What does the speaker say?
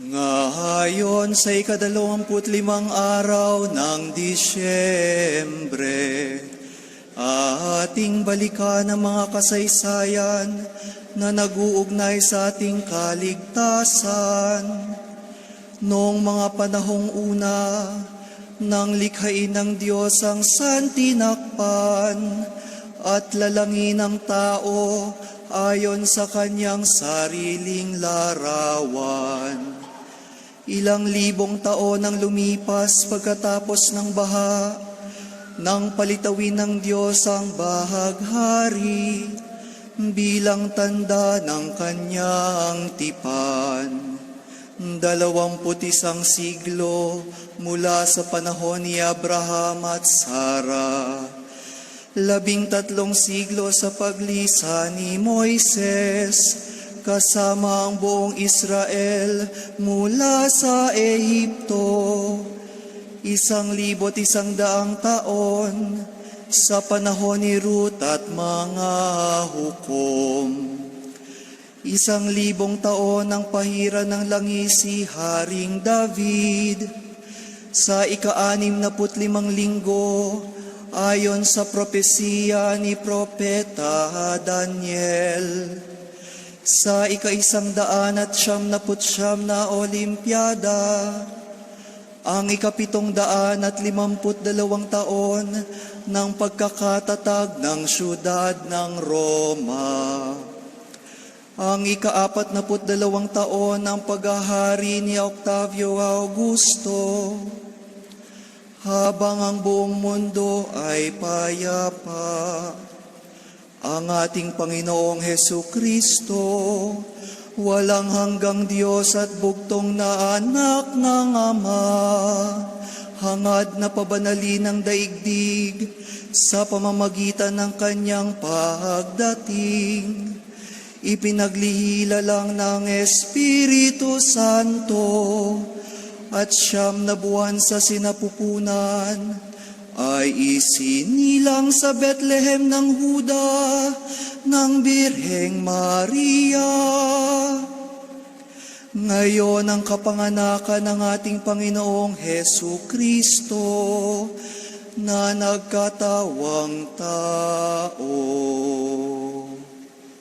Ngayon sa ikadalawamput limang araw ng Disyembre, ating balikan ang mga kasaysayan na naguugnay sa ating kaligtasan. Noong mga panahong una, nang likhain ng Diyos ang santinakpan at lalangin ng tao ayon sa kanyang sariling larawan. Ilang libong taon ang lumipas pagkatapos ng baha, nang palitawin ng Diyos ang bahaghari bilang tanda ng kanyang tipan. Dalawamput isang siglo mula sa panahon ni Abraham at Sarah. Labing tatlong siglo sa paglisan ni Moises, kasama ang buong Israel mula sa Ehipto. Isang libot isang daang taon sa panahon ni Ruth at mga hukom. Isang libong taon ang pahira ng langis si Haring David. Sa ika-anim na putlimang linggo, ayon sa propesiya ni Propeta Daniel. Sa ika-isang daan at siyam na putsyam na olimpiada, ang ikapitong daan at limamput dalawang taon ng pagkakatatag ng syudad ng Roma. Ang ikaapat na dalawang taon ng paghahari ni Octavio Augusto, habang ang buong mundo ay payapa. Ang ating Panginoong Heso Kristo, walang hanggang Diyos at bugtong na anak ng Ama, hangad na pabanalin ng daigdig sa pamamagitan ng kanyang pagdating. Ipinaglihila lang ng Espiritu Santo at siyam na buwan sa sinapupunan ay isinilang sa Bethlehem ng Huda ng Birheng Maria. Ngayon ang kapanganakan ng ating Panginoong Heso Kristo na nagkatawang tao.